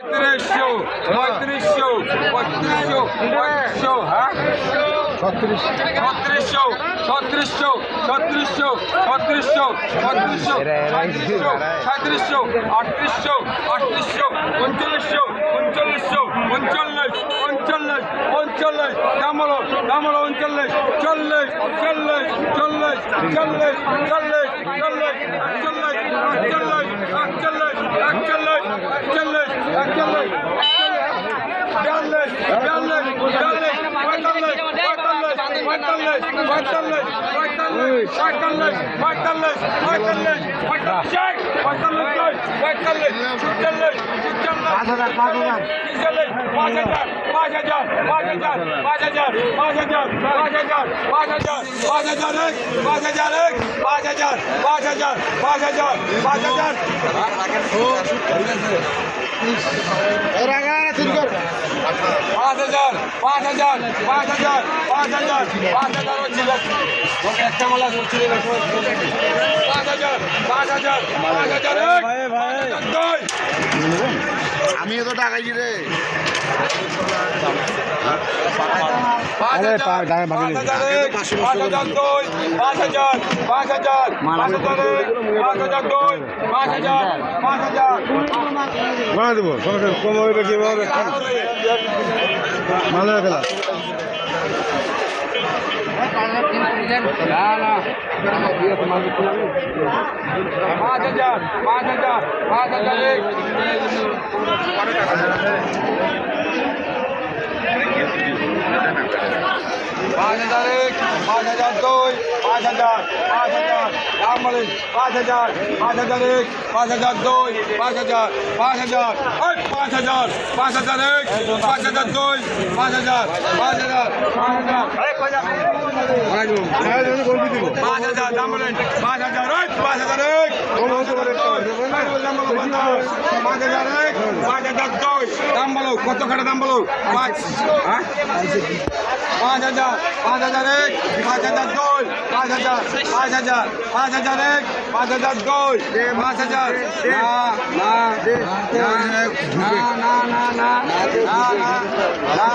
পঁয়ত্রিশশো পঁয়ত্রিশশো পঁয়ত্রিশশো পঁয়ত্রিশশো হ্যাঁ? ছত্রিশ ছত্রিশশো ছত্রিশশো ছত্রিশশো ছত্রিশশো ছত্রিশশো সাঁত্রিশশো আটত্রিশশো আটত্রিশশো উনচল্লিশশো উনচল্লিশশো উনচল্লিশ উনচল্লিশ উনচল্লিশ দামলো দামলো উনচল্লিশ চল্লিশ চল্লিশ চল্লিশ চল্লিশ চল্লিশ চল্লিশ চল্লিশ একচল্লিশ একচল্লিশ একচল্লিশ একচল্লিশ পাঁচ হাজার পাঁচ হাজার পাঁচ হাজার পাঁচ হাজার পাঁচ হাজার পাঁচ হাজার পাঁচ হাজার পাঁচ হাজার পাঁচ হাজার এক পাঁচ হাজার এক পাঁচ হাজার পাঁচ হাজার পাঁচ হাজার পাঁচ হাজার পাঁচ হাজার পাঁচ হাজার পাঁচ হাজার পাঁচ হাজার পাঁচ হাজার হচ্ছে একটা মালা হচ্ছে পাঁচ হাজার পাঁচ হাজার পাঁচ হাজার আমি তো টাকা রে আরে, হাজার গায়ে ভাগে পাঁচ হাজার এক, পাঁচ হাজার দুই পাঁচ হাজার পাঁচ হাজার পাঁচ হাজার পাঁচ হাজার দুই পাঁচ হাজার পাঁচ হাজার। বানা দেবো সঙ্গে কম হবে বেশি হবে ভালো খেলা পাঁচ হাজার পাঁচ হাজার পাঁচ হাজার পাঁচ হাজার এক পাঁচ হাজার দুই পাঁচ হাজার পাঁচ হাজার রাম পাঁচ হাজার পাঁচ হাজার এক পাঁচ হাজার দুই পাঁচ হাজার পাঁচ হাজার পাঁচ হাজার পাঁচ হাজার এক পাঁচ হাজার দুই পাঁচ হাজার পাঁচ হাজার পাঁচ হাজার পাঁচ হাজার দাম পাঁচ হাজার পাঁচ হাজার এক পাঁচ হাজার এক পাঁচ হাজার দুই দাম বলো কত খাটা দাম বলো পাঁচ হ্যাঁ পাঁচ হাজার পাঁচ হাজার এক পাঁচ হাজার দুই পাঁচ হাজার পাঁচ হাজার পাঁচ হাজার এক পাঁচ হাজার দুই পাঁচ হাজার না না না না না না না